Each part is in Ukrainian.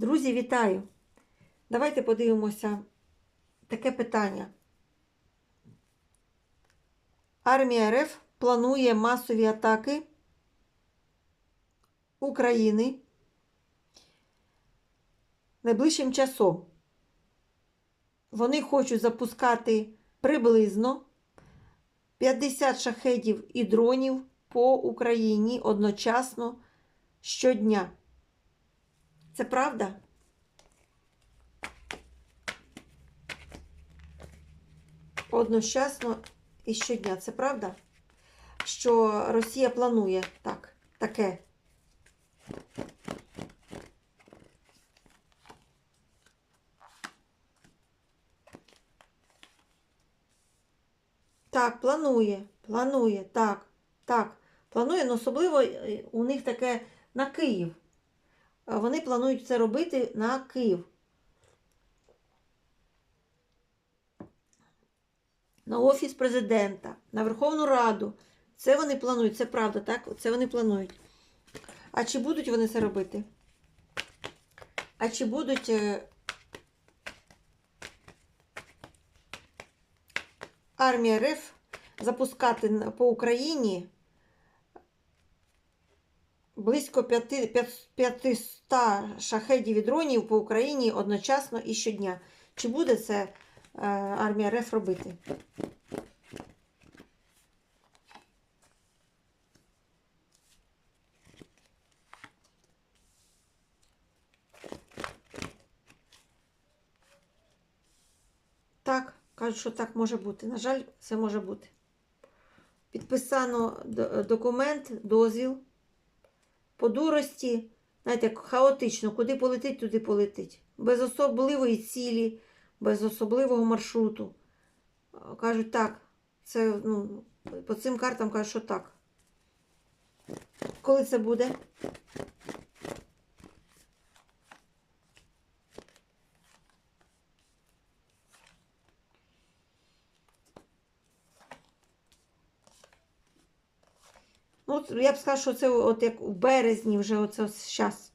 Друзі, вітаю! Давайте подивимося таке питання. Армія РФ планує масові атаки України найближчим часом. Вони хочуть запускати приблизно 50 шахедів і дронів по Україні одночасно щодня. Це правда? Одночасно і щодня. Це правда? Що Росія планує так, таке. Так, планує, планує, так, так. Планує, але особливо е, у них таке на Київ. Вони планують це робити на Київ. На Офіс президента, на Верховну Раду. Це вони планують, це правда, так? Це вони планують. А чи будуть вони це робити? А чи будуть е, армія РФ запускати по Україні близько 500 шахедів і дронів по Україні одночасно і щодня. Чи буде це е, армія РФ робити? Так, кажуть, що так може бути. На жаль, це може бути. Підписано документ, дозвіл по дурості, знаєте, хаотично, куди полетить, туди полетить. Без особливої цілі, без особливого маршруту. Кажуть, так, це ну, по цим картам кажуть, що так. Коли це буде? От я б сказала, що це от як у березні вже оце зараз.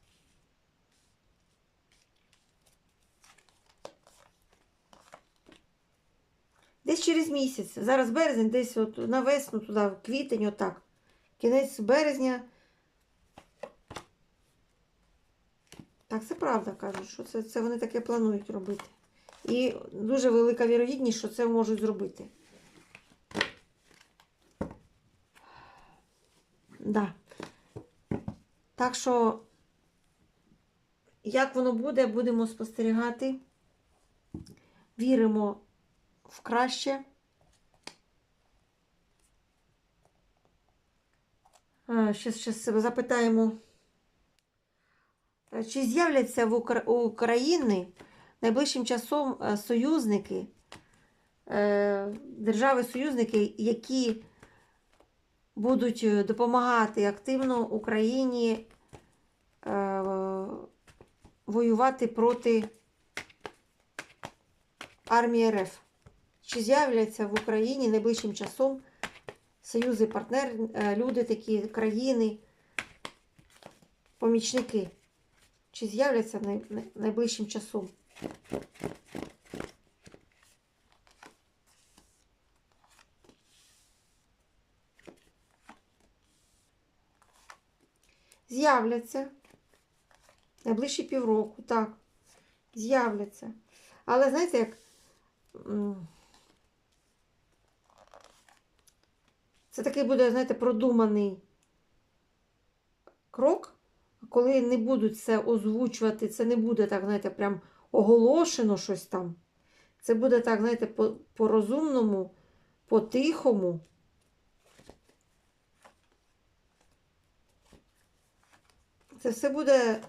Десь через місяць. Зараз березень, десь от на весну, туди, в квітень, отак. Кінець березня. Так, це правда кажуть, що це, це вони таке планують робити. І дуже велика вірогідність, що це можуть зробити. Да. Так що, як воно буде, будемо спостерігати. Віримо в краще. Щас, себе запитаємо, е, чи з'являться в Укра- України найближчим часом е, союзники, е, держави-союзники, які будуть е, допомагати активно Україні е, воювати проти армії РФ. Чи з'являться в Україні найближчим часом союзи, партнери, е, люди такі, країни, помічники? Чи з'являться най- най- найближчим часом? З'являться. Найближчі півроку, так. З'являться. Але знаєте, як. Це такий буде, знаєте, продуманий крок, коли не будуть це озвучувати, це не буде так, знаєте, прям оголошено щось там. Це буде так, знаєте, по- по-розумному, по-тихому. Це все буде.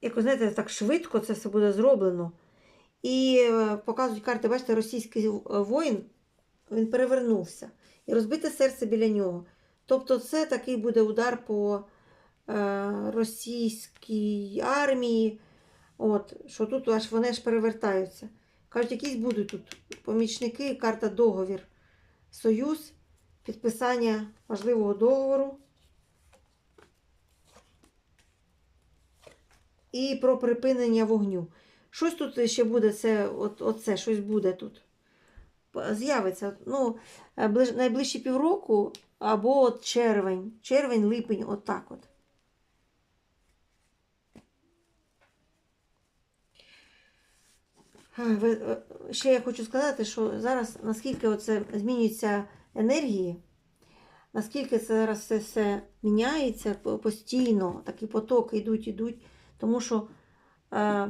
Якось, знаєте, так швидко це все буде зроблено. І е, показують карти, бачите, російський воїн, він перевернувся. І розбите серце біля нього. Тобто, це такий буде удар по е, російській армії. От, що тут аж вони аж перевертаються. Кажуть, якісь будуть тут помічники, карта договір, союз, підписання важливого договору і про припинення вогню. Щось тут ще буде, це, от, оце, щось буде тут. З'явиться ну, е, найближчі півроку або от червень, червень, липень, отак от. Е, ще я хочу сказати, що зараз наскільки це змінюється енергії, наскільки зараз все, все міняється постійно, такі потоки йдуть, йдуть, тому що е,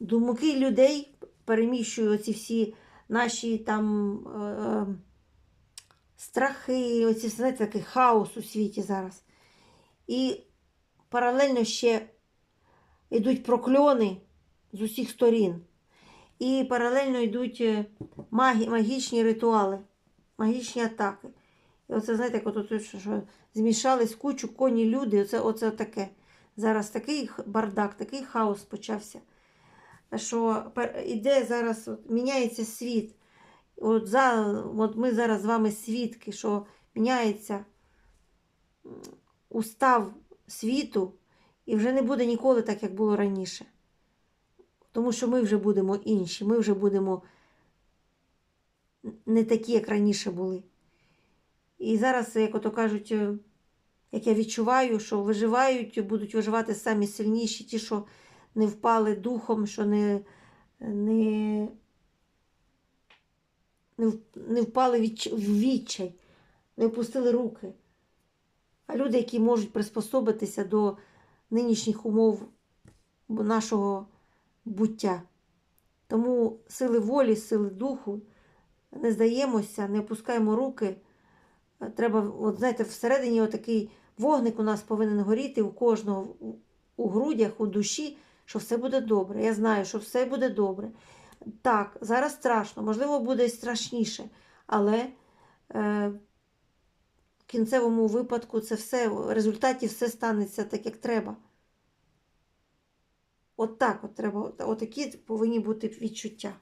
думки людей переміщують оці всі наші там е, страхи, оці знаєте, такий хаос у світі зараз. І паралельно ще йдуть прокльони з усіх сторін. І паралельно йдуть е, магі, магічні ритуали, магічні атаки. І оце, знаєте, як от, що, змішались кучу коні люди, оце, оце таке. Зараз такий бардак, такий хаос почався. Що іде зараз, от, міняється світ. От, за, от ми зараз з вами свідки, що міняється устав світу, і вже не буде ніколи так, як було раніше. Тому що ми вже будемо інші, ми вже будемо не такі, як раніше були. І зараз, як ото кажуть, е, як я відчуваю, що виживають, будуть виживати самі сильніші, ті, що не впали духом, що не, не, не, впали відч- в відчай, не опустили руки. А люди, які можуть приспособитися до нинішніх умов нашого буття. Тому сили волі, сили духу, не здаємося, не опускаємо руки. Е, Треба, от знаєте, всередині отакий вогник у нас повинен горіти у кожного у- у грудях, у душі, що все буде добре. Я знаю, що все буде добре. Так, зараз страшно, можливо, буде страшніше, але е, в кінцевому випадку це все, в результаті все станеться так, як треба. От так от треба, отакі повинні бути відчуття.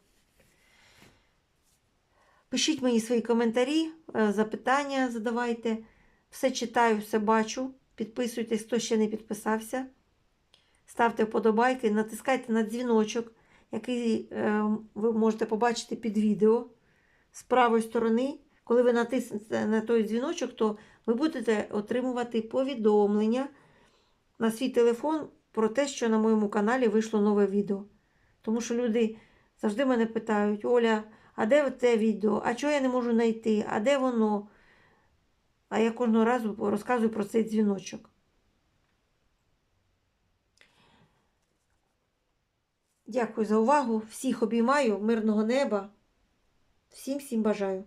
Пишіть мені свої коментарі, е, запитання задавайте. Все читаю, все бачу. Підписуйтесь, хто ще не підписався. Ставте вподобайки, натискайте на дзвіночок, який е, ви можете побачити під відео з правої сторони. Коли ви натиснете на той дзвіночок, то ви будете отримувати повідомлення на свій телефон про те, що на моєму каналі вийшло нове відео. Тому що люди завжди мене питають: Оля, а де це відео? А чого я не можу знайти? А де воно? А я кожного разу розказую про цей дзвіночок. Дякую за увагу. Всіх обіймаю, мирного неба. Всім всім бажаю.